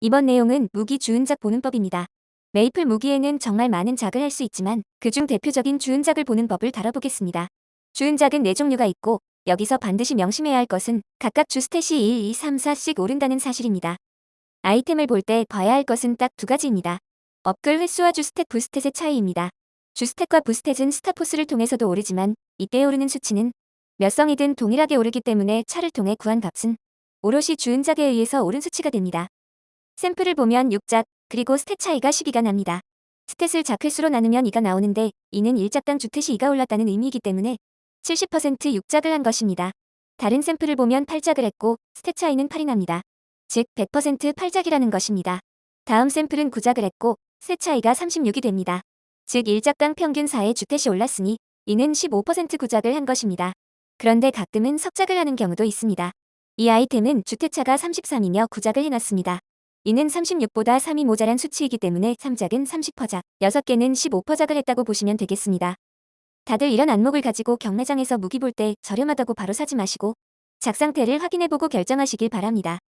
이번 내용은 무기 주은작 보는 법입니다. 메이플 무기에는 정말 많은 작을 할 수 있지만 그중 대표적인 주은작을 보는 법을 다뤄보겠습니다. 주은작은 4종류가 있고 여기서 반드시 명심해야 할 것은 각각 주 스탯이 1, 2, 3, 4씩 오른다는 사실입니다. 아이템을 볼 때 봐야 할 것은 딱 두 가지입니다. 업글 횟수와 주 스탯 부스탯의 차이입니다. 주 스탯과 부스탯은 스타포스를 통해서도 오르지만 이때 오르는 수치는 몇 성이든 동일하게 오르기 때문에 차를 통해 구한 값은 오롯이 주은작에 의해서 오른 수치가 됩니다. 샘플을 보면 6작, 그리고 스탯 차이가 12가 납니다. 스탯을 작횟수로 나누면 2가 나오는데 이는 1작당 주탯이 2가 올랐다는 의미이기 때문에 70% 6작을 한 것입니다. 다른 샘플을 보면 8작을 했고 스탯 차이는 8이 납니다. 즉 100% 8작이라는 것입니다. 다음 샘플은 9작을 했고 스탯 차이가 36이 됩니다. 즉 1작당 평균 4의 주탯이 올랐으니 이는 15% 9작을 한 것입니다. 그런데 가끔은 석작을 하는 경우도 있습니다. 이 아이템은 주택차가 33이며 9작을 해놨습니다. 이는 36보다 3이 모자란 수치이기 때문에 3작은 30퍼작, 6개는 15퍼작을 했다고 보시면 되겠습니다. 다들 이런 안목을 가지고 경매장에서 무기 볼 때 저렴하다고 바로 사지 마시고 작 상태를 확인해보고 결정하시길 바랍니다.